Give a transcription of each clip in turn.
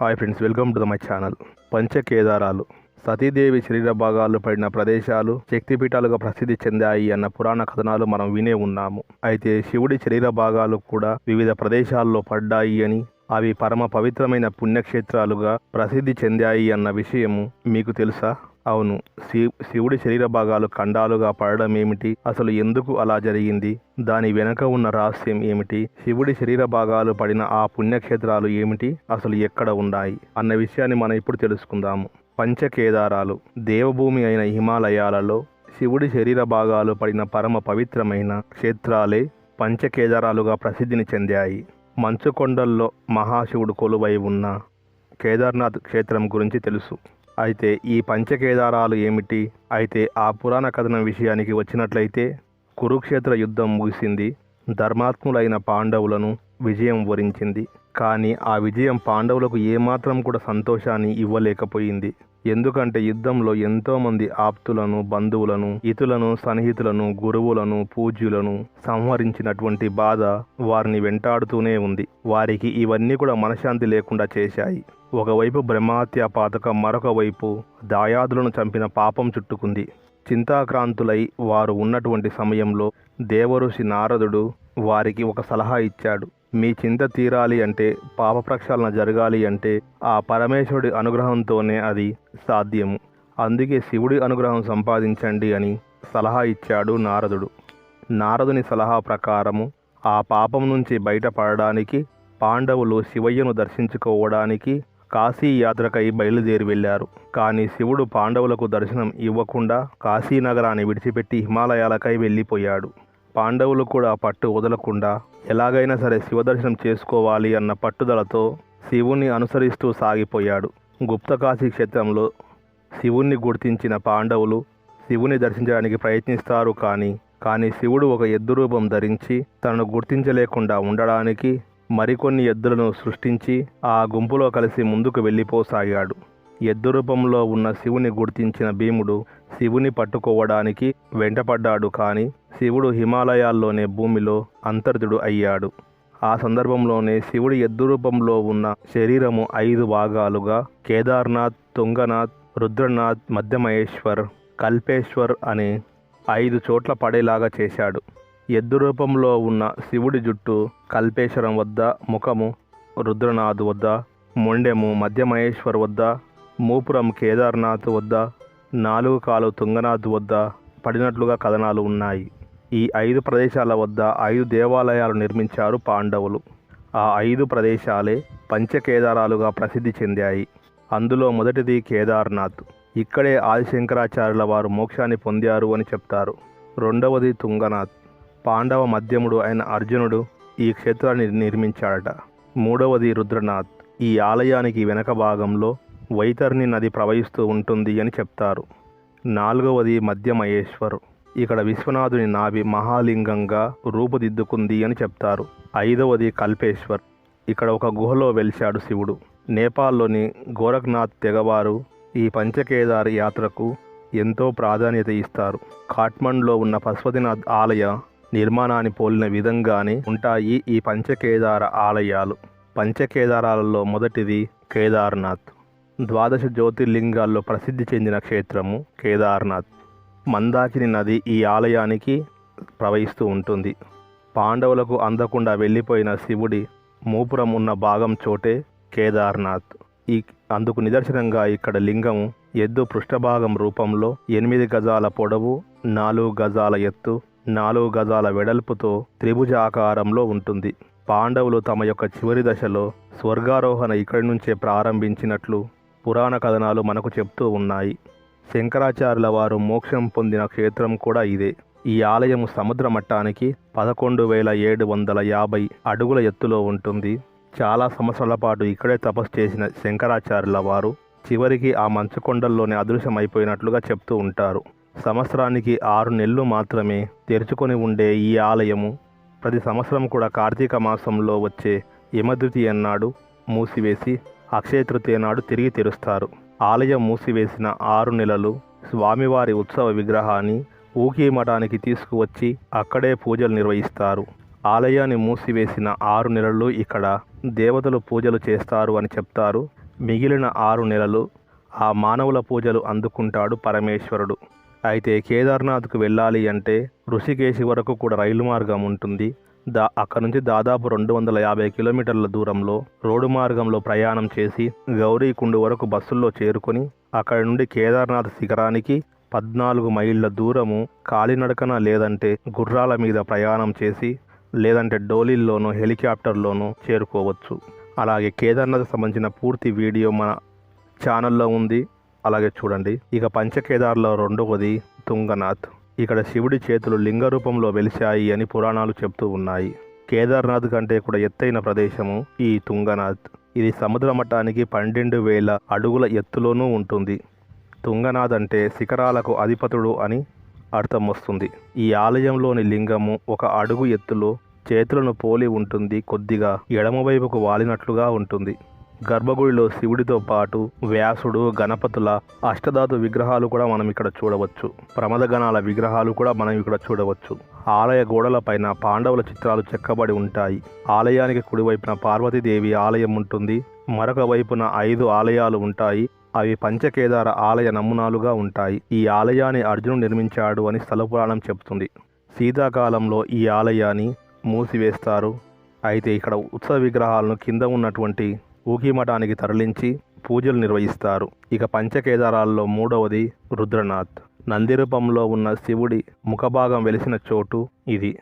Hi friends welcome to the my channel పంచకేదారాలు. Satidevi శరీర భాగాలు పడిన ప్రదేశాలు శక్తిపీఠాలుగా ప్రసిద్ధి చెందాయి అన్న పురాణ కథనాలు మనం వినే ఉన్నాము. అయితే శివుడి శరీర భాగాలు కూడా వివిధ ప్రదేశాల్లో పడ్డాయి అని అవి పరమ పవిత్రమైన పుణ్యక్షేత్రాలుగా ప్రసిద్ధి చెందాయి అన్న విషయము మీకు తెలుసా? అవును శి శివుడి శరీర భాగాలు ఖండాలుగా పడడం ఏమిటి? అసలు ఎందుకు అలా జరిగింది? దాని వెనక ఉన్న రహస్యం ఏమిటి? శివుడి శరీర భాగాలు పడిన ఆ పుణ్యక్షేత్రాలు ఏమిటి? అసలు ఎక్కడ ఉన్నాయి? అన్న విషయాన్ని మనం ఇప్పుడు తెలుసుకుందాము పంచకేదారాలు దేవభూమి అయిన హిమాలయాలలో శివుడి శరీర భాగాలు పడిన పరమ పవిత్రమైన క్షేత్రాలే పంచకేదారాలుగా ప్రసిద్ధిని చెందాయి. మంచుకొండల్లో మహాశివుడు కొలువై ఉన్న కేదార్నాథ్ క్షేత్రం గురించి తెలుసు. అయితే ఈ పంచకేదారాలు ఏమిటి? అయితే ఆ పురాణ కథనం విషయానికి వచ్చినట్లయితే కురుక్షేత్ర యుద్ధం ముగిసింది. ధర్మాత్ములైన పాండవులను విజయం వరించింది. కానీ ఆ విజయం పాండవులకు ఏమాత్రం కూడా సంతోషాన్ని ఇవ్వలేకపోయింది. ఎందుకంటే యుద్ధంలో ఎంతోమంది ఆప్తులను బంధువులను ఇతులను సన్నిహితులను గురువులను పూజ్యులను సంహరించినటువంటి బాధ వారిని వెంటాడుతూనే ఉంది. వారికి ఇవన్నీ కూడా మనశ్శాంతి లేకుండా చేశాయి. ఒకవైపు బ్రహ్మహత్య పాతకం మరొక వైపు దాయాదులను చంపిన పాపం చుట్టుకుంది. చింతాక్రాంతులై వారు ఉన్నటువంటి సమయంలో దేవఋషి నారదుడు వారికి ఒక సలహా ఇచ్చాడు. మీ చింత తీరాలి అంటే పాప ప్రక్షాళన జరగాలి అంటే ఆ పరమేశ్వరుడి అనుగ్రహంతోనే అది సాధ్యము. అందుకే శివుడి అనుగ్రహం సంపాదించండి అని సలహా ఇచ్చాడు నారదుడు. నారదుని సలహా ప్రకారము ఆ పాపం నుంచి బయటపడడానికి పాండవులు శివయ్యను దర్శించుకోవడానికి కాశీ యాత్రకై బయలుదేరి వెళ్ళారు. కానీ శివుడు పాండవులకు దర్శనం ఇవ్వకుండా కాశీనగరాన్ని విడిచిపెట్టి హిమాలయాలకై వెళ్ళిపోయాడు. పాండవులు కూడా పట్టు వదలకుండా ఎలాగైనా సరే శివదర్శనం చేసుకోవాలి అన్న పట్టుదలతో శివుణ్ణి అనుసరిస్తూ సాగిపోయాడు. గుప్తకాశీ క్షేత్రంలో శివుణ్ణి గుర్తించిన పాండవులు శివుని దర్శించడానికి ప్రయత్నిస్తారు కానీ కానీ శివుడు ఒక ఎద్దు రూపం ధరించి తనను గుర్తించలేకుండా ఉండడానికి మరికొన్ని ఎద్దులను సృష్టించి ఆ గుంపులో కలిసి ముందుకు వెళ్ళిపోసాగాడు. ఎద్దు రూపంలో ఉన్న శివుని గుర్తించిన భీముడు శివుని పట్టుకోవడానికి వెంటపడ్డాడు కానీ శివుడు హిమాలయాల్లోనే భూమిలో అంతర్ధుడు అయ్యాడు. ఆ సందర్భంలోనే శివుడి ఎద్దు రూపంలో ఉన్న శరీరము ఐదు భాగాలుగా కేదార్నాథ్ తుంగనాథ్ రుద్రనాథ్ మధ్యమహేశ్వర్ కల్పేశ్వర్ అనే ఐదు చోట్ల పడేలాగా చేశాడు. ఎద్దు రూపంలో ఉన్న శివుడి జుట్టు కల్పేశ్వరం వద్ద ముఖము రుద్రనాథ్ వద్ద మొండెము మధ్యమహేశ్వర్ వద్ద మూపురం కేదార్నాథ్ వద్ద నాలుగు కాలు తుంగనాథ్ వద్ద పడినట్లుగా కథనాలు ఉన్నాయి. ఈ ఐదు ప్రదేశాల వద్ద ఐదు దేవాలయాలు నిర్మించారు పాండవులు. ఆ ఐదు ప్రదేశాలే పంచకేదారాలుగా ప్రసిద్ధి చెందాయి. అందులో మొదటిది కేదార్నాథ్. ఇక్కడే ఆదిశంకరాచార్యుల వారు మోక్షాన్ని పొందారు అని చెప్తారు. రెండవది తుంగనాథ్. పాండవ మధ్యముడు అయిన అర్జునుడు ఈ క్షేత్రాన్ని నిర్మించాడట. మూడవది రుద్రనాథ్. ఈ ఆలయానికి వెనక భాగంలో వైతర్ని నది ప్రవహిస్తూ ఉంటుంది అని చెప్తారు. నాలుగవది మధ్యమహేశ్వరు. ఇక్కడ విశ్వనాథుని నాభి మహాలింగంగా రూపుదిద్దుకుంది అని చెప్తారు. ఐదవది కల్పేశ్వర్. ఇక్కడ ఒక గుహలో వెలిశాడు శివుడు. నేపాల్లోని గోరఖ్నాథ్ తెగవారు ఈ పంచకేదార్ యాత్రకు ఎంతో ప్రాధాన్యత ఇస్తారు. కాట్మండ్లో ఉన్న పశుపతినాథ్ ఆలయ నిర్మాణాన్ని పోలిన విధంగానే ఉంటాయి ఈ పంచకేదార ఆలయాలు. పంచకేదారాలలో మొదటిది కేదార్నాథ్. ద్వాదశ జ్యోతిర్లింగాల్లో ప్రసిద్ధి చెందిన క్షేత్రము కేదార్నాథ్. మందాకిని నది ఈ ఆలయానికి ప్రవహిస్తూ ఉంటుంది. పాండవులకు అందకుండా వెళ్ళిపోయిన శివుడి మూపురం ఉన్న భాగం చోటే కేదార్నాథ్. ఈ అందుకు నిదర్శనంగా ఇక్కడ లింగము ఎద్దు పృష్ఠభాగం రూపంలో ఎనిమిది గజాల పొడవు నాలుగు గజాల ఎత్తు నాలుగు గజాల వెడల్పుతో త్రిభుజ ఆకారంలో ఉంటుంది. పాండవులు తమ యొక్క చివరి దశలో స్వర్గారోహణ ఇక్కడి నుంచే ప్రారంభించినట్లు పురాణ కథనాలు మనకు చెప్తూ ఉన్నాయి. శంకరాచార్యుల వారు మోక్షం పొందిన క్షేత్రం కూడా ఇదే. ఈ ఆలయం సముద్ర మట్టానికి పదకొండు వేల ఏడు వందల యాభై అడుగుల ఎత్తులో ఉంటుంది. చాలా సంవత్సరాల పాటు ఇక్కడే తపస్సు చేసిన శంకరాచార్యుల వారు చివరికి ఆ మంచుకొండల్లోనే అదృశ్యమైపోయినట్లుగా చెప్తూ ఉంటారు. సంవత్సరానికి ఆరు నెలలు మాత్రమే తెరుచుకొని ఉండే ఈ ఆలయము ప్రతి సంవత్సరం కూడా కార్తీక మాసంలో వచ్చే యమద్వితి అన్నాడు మూసివేసి అక్షయ తృతీయ నాడు తిరిగి తెరుస్తారు. ఆలయం మూసివేసిన ఆరు నెలలు స్వామివారి ఉత్సవ విగ్రహాన్ని ఊకీ మఠానికి తీసుకువచ్చి అక్కడే పూజలు నిర్వహిస్తారు. ఆలయాన్ని మూసివేసిన ఆరు నెలలు ఇక్కడ దేవతలు పూజలు చేస్తారు అని చెప్తారు. మిగిలిన ఆరు నెలలు ఆ మానవుల పూజలు అందుకుంటాడు పరమేశ్వరుడు. అయితే కేదార్నాథ్కు వెళ్ళాలి అంటే ఋషికేశి వరకు కూడా రైలు మార్గం ఉంటుంది. దా అక్కడ నుంచి దాదాపు రెండు వందల యాభై కిలోమీటర్ల దూరంలో రోడ్డు మార్గంలో ప్రయాణం చేసి గౌరీకుండు వరకు బస్సుల్లో చేరుకొని అక్కడి నుండి కేదార్నాథ్ శిఖరానికి పద్నాలుగు మైళ్ళ దూరము కాలినడకన లేదంటే గుర్రాల మీద ప్రయాణం చేసి లేదంటే డోలీల్లోనూ హెలికాప్టర్లోనూ చేరుకోవచ్చు. అలాగే కేదార్నాథ్ సంబంధించిన పూర్తి వీడియో మన ఛానల్లో ఉంది. అలాగే చూడండి. ఇక పంచకేదార్లో రెండవది తుంగనాథ్. ఇక్కడ శివుడి చేతులు లింగ రూపంలో వెలిశాయి అని పురాణాలు చెప్తూ ఉన్నాయి. కేదార్నాథ్ కంటే కూడా ఎత్తైన ప్రదేశము ఈ తుంగనాథ్. ఇది సముద్ర మట్టానికి పన్నెండు వేల అడుగుల ఎత్తులోనూ ఉంటుంది. తుంగనాథ్ అంటే శిఖరాలకు అధిపతుడు అని అర్థం వస్తుంది. ఈ ఆలయంలోని లింగము ఒక అడుగు ఎత్తులో చేతులను పోలి ఉంటుంది కొద్దిగా ఎడమవైపుకు వాలినట్లుగా ఉంటుంది. గర్భగుడిలో శివుడితో పాటు వ్యాసుడు గణపతుల అష్టధాతు విగ్రహాలు కూడా మనం ఇక్కడ చూడవచ్చు. ప్రమదగణాల విగ్రహాలు కూడా మనం ఇక్కడ చూడవచ్చు. ఆలయ గోడలపైన పాండవుల చిత్రాలు చెక్కబడి ఉంటాయి. ఆలయానికి కుడివైపున పార్వతీదేవి ఆలయం ఉంటుంది. మరొక వైపున ఐదు ఆలయాలు ఉంటాయి. అవి పంచకేదార ఆలయ నమూనాలుగా ఉంటాయి. ఈ ఆలయాన్ని అర్జునుడు నిర్మించాడు అని స్థలపురాణం చెబుతుంది. చెప్తుంది శీతాకాలంలో ఈ ఆలయాన్ని మూసివేస్తారు. అయితే ఇక్కడ ఉత్సవ విగ్రహాలను కింద ఉన్నటువంటి ఊకిమఠానికి తరలించి పూజలు నిర్వహిస్తారు. ఇక పంచకేదారాల్లో మూడవది రుద్రనాథ్. నందిరూపంలో ఉన్న శివుడి ముఖభాగం వెలిసిన చోటు ఇది.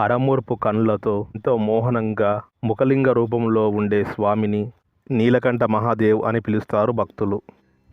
అరమూర్పు కన్నులతో ఎంతో మోహనంగా ముఖలింగ రూపంలో ఉండే స్వామిని నీలకంఠ మహాదేవ్ అని పిలుస్తారు భక్తులు.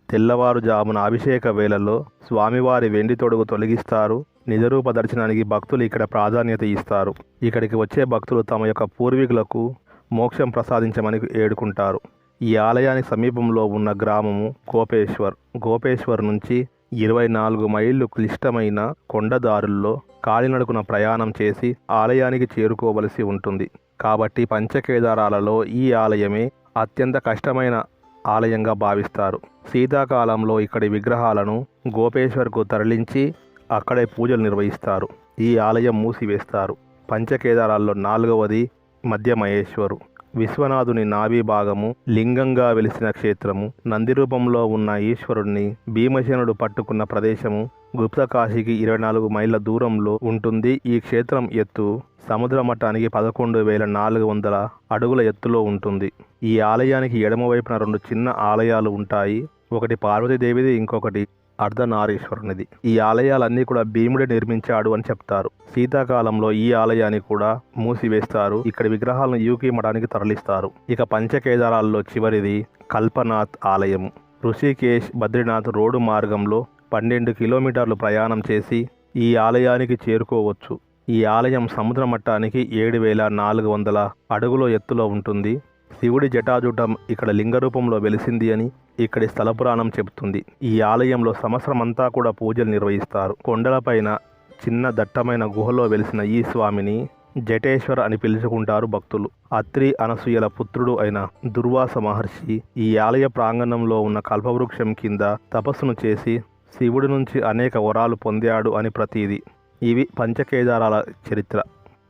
తెల్లవారుజామున అభిషేక వేళలో స్వామివారి వెండి తొడుగు తొలగిస్తారు. నిజరూప దర్శనానికి భక్తులు ఇక్కడ ప్రాధాన్యత ఇస్తారు. ఇక్కడికి వచ్చే భక్తులు తమ యొక్క పూర్వీకులకు మోక్షం ప్రసాదించమని ఏడుకుంటారు. ఈ ఆలయానికి సమీపంలో ఉన్న గ్రామము గోపేశ్వర్. గోపేశ్వర్ నుంచి ఇరవై నాలుగు మైళ్ళు క్లిష్టమైన కొండదారుల్లో కాలినడుకున ప్రయాణం చేసి ఆలయానికి చేరుకోవలసి ఉంటుంది. కాబట్టి పంచకేదారాలలో ఈ ఆలయమే అత్యంత కష్టమైన ఆలయంగా భావిస్తారు. శీతాకాలంలో ఇక్కడి విగ్రహాలను గోపేశ్వర్కు తరలించి అక్కడే పూజలు నిర్వహిస్తారు. ఈ ఆలయం మూసివేస్తారు. పంచకేదారాల్లో నాలుగవది మధ్య మహేశ్వరు. విశ్వనాథుని నాభి భాగము లింగంగా వెలిసిన క్షేత్రము నంది రూపంలో ఉన్న ఈశ్వరుణ్ణి భీమసేనుడు పట్టుకున్న ప్రదేశము గుప్తకాశికి ఇరవై నాలుగు మైళ్ళ దూరంలో ఉంటుంది. ఈ క్షేత్రం ఎత్తు సముద్ర మట్టానికి పదకొండు వేల నాలుగు వందల అడుగుల ఎత్తులో ఉంటుంది. ఈ ఆలయానికి ఎడమవైపున రెండు చిన్న ఆలయాలు ఉంటాయి. ఒకటి పార్వతీదేవిది ఇంకొకటి అర్ధనారీశ్వరునిది. ఈ ఆలయాలన్నీ కూడా భీముడే నిర్మించాడు అని చెప్తారు. శీతాకాలంలో ఈ ఆలయాన్ని కూడా మూసివేస్తారు. ఇక్కడ విగ్రహాలను యూకి మఠానికి తరలిస్తారు. ఇక పంచకేదారాల్లో చివరిది కల్పనాథ్ ఆలయం. ఋషికేశ్ బద్రీనాథ్ రోడ్డు మార్గంలో పన్నెండు కిలోమీటర్లు ప్రయాణం చేసి ఈ ఆలయానికి చేరుకోవచ్చు. ఈ ఆలయం సముద్ర మట్టానికి ఏడు వేల నాలుగు వందల అడుగుల ఎత్తులో ఉంటుంది. శివుడి జటాజుటం ఇక్కడ లింగ రూపంలో వెలిసింది అని ఇక్కడి స్థల పురాణం చెబుతుంది. ఈ ఆలయంలో సంవత్సరమంతా కూడా పూజలు నిర్వహిస్తారు. కొండలపైన చిన్న దట్టమైన గుహలో వెలిసిన ఈ స్వామిని జటేశ్వర్ అని పిలుచుకుంటారు భక్తులు. అత్రి అనసూయల పుత్రుడు అయిన దుర్వాస మహర్షి ఈ ఆలయ ప్రాంగణంలో ఉన్న కల్పవృక్షం కింద తపస్సును చేసి శివుడి నుంచి అనేక వరాలు పొందాడు అని ప్రతీది. ఇవి పంచకేదారాల చరిత్ర.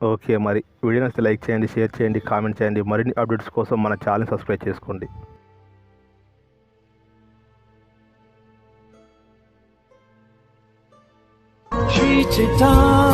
ఓకే మరి. వీడియో నచ్చితే లైక్ చేయండి షేర్ చేయండి కామెంట్ చేయండి. మరిన్ని అప్డేట్స్ కోసం మన ఛానల్ సబ్స్క్రైబ్ చేసుకోండి. ใช่เธอ